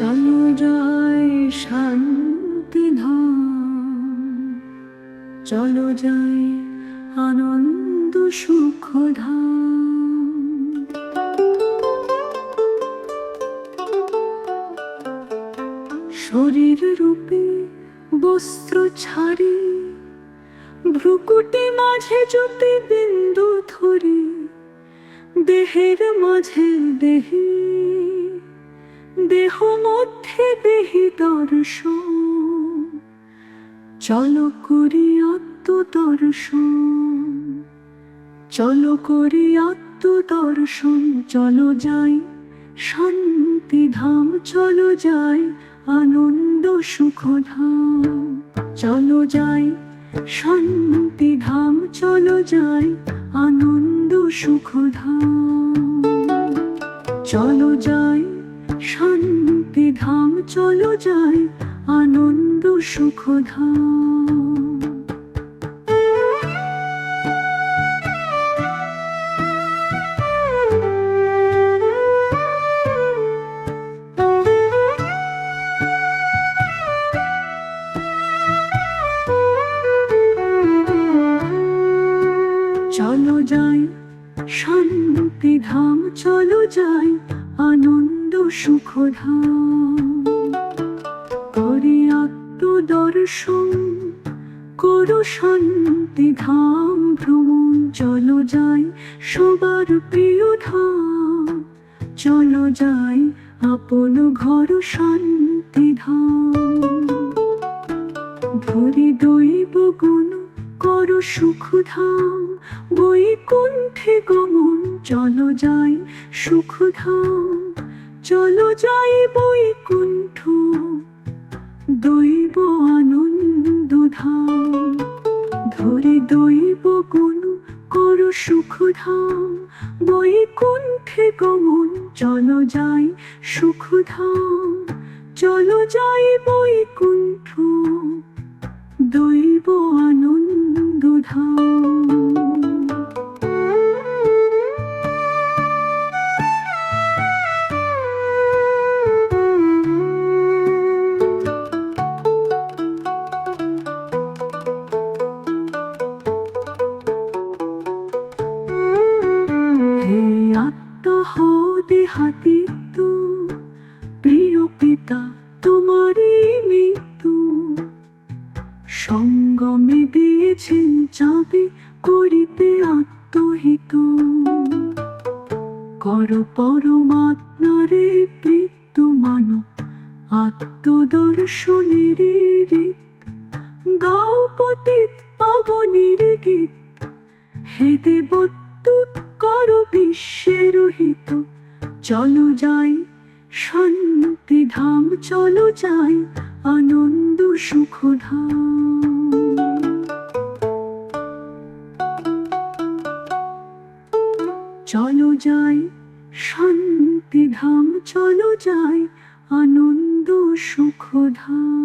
চলো যাই শান্তি চলো যাই আনন্দ সুখ শরীর রূপে বস্ত্র ছাড়ি, ভ্রুকুটি মাঝে জ্যোতি বিন্দু ধরি, দেহের মাঝে দেহি। দেহ মধ্যে দেহি দর্শন। চলো করি আত্মদর্শন চলো করি আত্মদর্শন চলো যাই শান্তি ধাম। চলো যাই আনন্দ সুখ ধাম। চলো যাই শান্তি ধাম। চলো যাই আনন্দ সুখ ধাম। চলো যাই শান্তি ধাম চলো যায় আনন্দ সুখ ধাম। চলো যাই শান্তি ধাম চলো যাই আনন্দ সুখ ধাম করি আত্মদর্শন, করো শান্তি ধাম ভ্রমণ, চলো যাই সবার প্রিয় ধাম চলো যাই আপন ঘর শান্তি ধাম ধরি দৈব গুণ, কর সুখ ধাম বৈকুণ্ঠে গমন, চলো যাই সুখ ধাম চলো যাই বৈকুণ্ঠ, দৈব আনন্দ ধাম। ধরে দৈব গুণ কর সুখ ধাম। বৈকুণ্ঠে গমন, চলো যাই সুখ ধাম। চলো যাই বৈকুণ্ঠ, দৈব আনন্দ ধাম। দেহাতি তু প্রিয় পিতা তোমারই মৃত্যু। সঙ্গমে দিয়েছেন চাবি করিতে আত্মহিত। কর পরমাত্মারে মৃত্যু মান, আত্মদর্শনের গাও পতিত পাবনের গীত, হে দেবত্তুত কর বিশ্বের হিত চলো যাই, শান্তি ধাম চলো যাই, আনন্দ সুখ চলো যাই, শান্তি ধাম চলো যাই, আনন্দ সুখ ধাম